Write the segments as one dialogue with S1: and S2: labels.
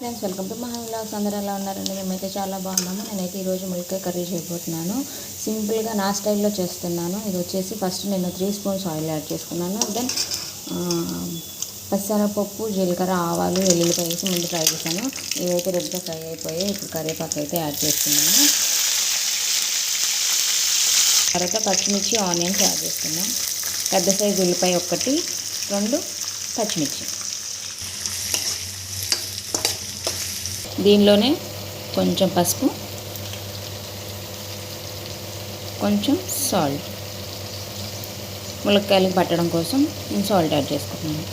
S1: Friends welcome to Maha vlogs అందరూ ఎలా ఉన్నారండి? మేమైతే చాలా బాగున్నాము. నేనైతే ఈరోజు ములక్కాయ కర్రీ చేయబోతున్నాను. సింపుల్గా నా స్టైల్లో చేస్తున్నాను. ఇది వచ్చేసి ఫస్ట్ నేను త్రీ స్పూన్స్ ఆయిల్ యాడ్ చేసుకున్నాను. దెన్ పచ్చనపప్పు జీలకర్ర ఆవాలు వెల్లుల్లిపాయ వేసి ముందు ఫ్రై చేశాను. ఇవైతే రెడ్గా ఫ్రై అయిపోయాయి ఇప్పుడు కరివేపాకు అయితే యాడ్ చేస్తున్నాను తర్వాత పచ్చిమిర్చి ఆనియన్స్ యాడ్ చేస్తున్నాం పెద్ద సైజు ఉల్లిపాయ ఒకటి రెండు పచ్చిమిర్చి. దీనిలోనే కొంచెం పసుపు కొంచెం సాల్ట్. ములక్కాయలకు పట్టడం కోసం నేను సాల్ట్ యాడ్ చేసుకుంటున్నాను.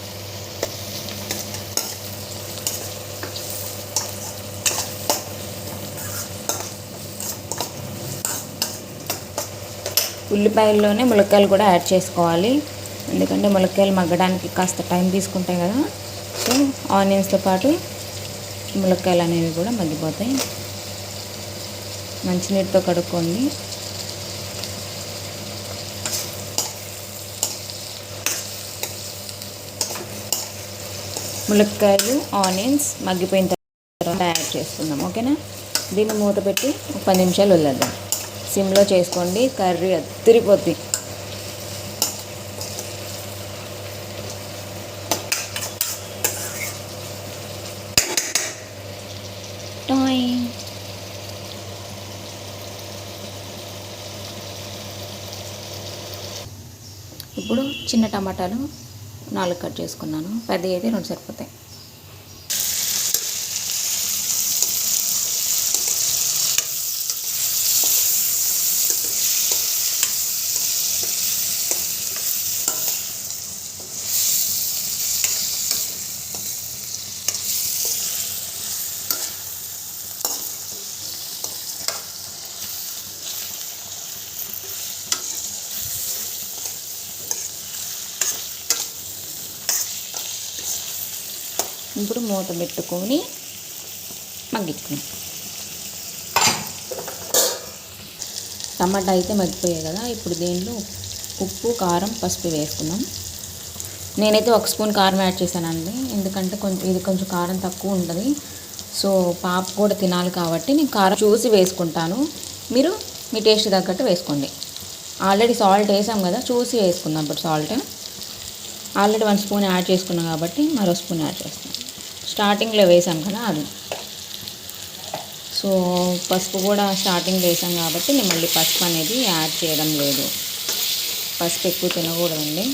S1: ఉల్లిపాయల్లోనే ములక్కాయలు కూడా యాడ్ చేసుకోవాలి. ఎందుకంటే ములక్కాయలు మగ్గడానికి కాస్త టైం తీసుకుంటాయి కదా. సో ఆనియన్స్తో పాటు ములక్కాయలు అనేవి కూడా మగ్గిపోతాయి. మంచినీటితో కడుక్కోండి. ములక్కాయలు ఆనియన్స్ మగ్గిపోయిన తర్వాత యాడ్ చేసుకుందాం. ఓకేనా? దీన్ని మూత పెట్టి ఒక పది నిమిషాలు వదిలేద్దాం. సిమ్లో చేసుకోండి. కర్రీ అద్దరిపోద్ది టాయ్ ఇప్పుడు చిన్న టమాటాలు నాలుగు కట్ చేసుకున్నాను. పెద్ద అయితే రెండు సరిపోతాయి. ఇప్పుడు మూత పెట్టుకొని మగ్గించుకున్నాం టమాటా అయితే మగ్గిపోయాయి కదా ఇప్పుడు దీంట్లో ఉప్పు కారం పసుపు వేసుకున్నాం నేనైతే ఒక స్పూన్ కారం యాడ్ చేశానండి ఎందుకంటే కొంచెం ఇది కొంచెం కారం తక్కువ ఉంటుంది. సో పాప కూడా తినాలి కాబట్టి నేను కారం చూసి వేసుకుంటాను. మీరు మీ టేస్ట్ తగ్గట్టు వేసుకోండి. ఆల్రెడీ సాల్ట్ వేసాం కదా చూసి వేసుకుందాం ఇప్పుడు salt. Already one spoon add చేసుకున్నాం కాబట్టి మరో స్పూన్ యాడ్ చేస్తాం. స్టార్టింగ్లో వేసాం కదా అది. సో పసుపు కూడా స్టార్టింగ్ వేసాం కాబట్టి నేను మళ్ళీ పసుపు అనేది యాడ్ చేయడం లేదు. పసుపు ఎక్కువ తినకూడదండి.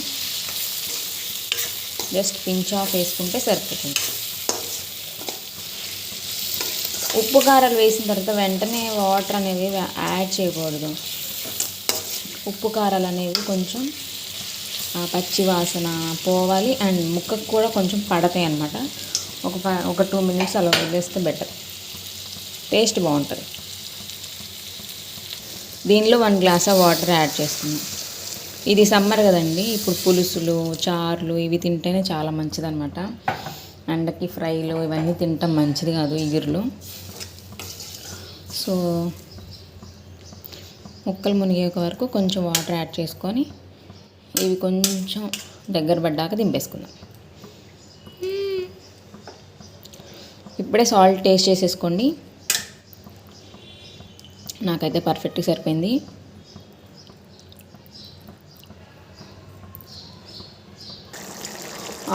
S1: జస్ట్ పించ్ ఆఫ్ వేసుకుంటే సరిపోతుంది. ఉప్పు కారాలు వేసిన తర్వాత వెంటనే వాటర్ అనేవి యాడ్ చేయకూడదు. ఉప్పు కారాలు అనేవి కొంచెం పచ్చి వాసన పోవాలి. అండ్ ముక్కకు కూడా కొంచెం పడతాయి అన్నమాట. ఒక ఒక టూ మినిట్స్ అలా వదిలేస్తే బెటర్ టేస్ట్ బాగుంటుంది. దీనిలో one glass of water add చేస్తున్నాం. ఇది సమ్మర్ కదండి ఇప్పుడు పులుసులు చారులు ఇవి తింటేనే చాలా మంచిదనమాట ఎండకి ఫ్రైలు ఇవన్నీ తింటాం మంచిది కాదు ఇగురులు. సో ముక్కలు మునిగే వరకు కొంచెం వాటర్ యాడ్ చేసుకొని ఇవి కొంచెం దగ్గర పడ్డాక దింపేసుకుందాం. ఇప్పుడే సాల్ట్ టేస్ట్ చేసేసుకోండి. నాకైతే పర్ఫెక్ట్గా సరిపోయింది.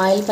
S1: ఆయిల్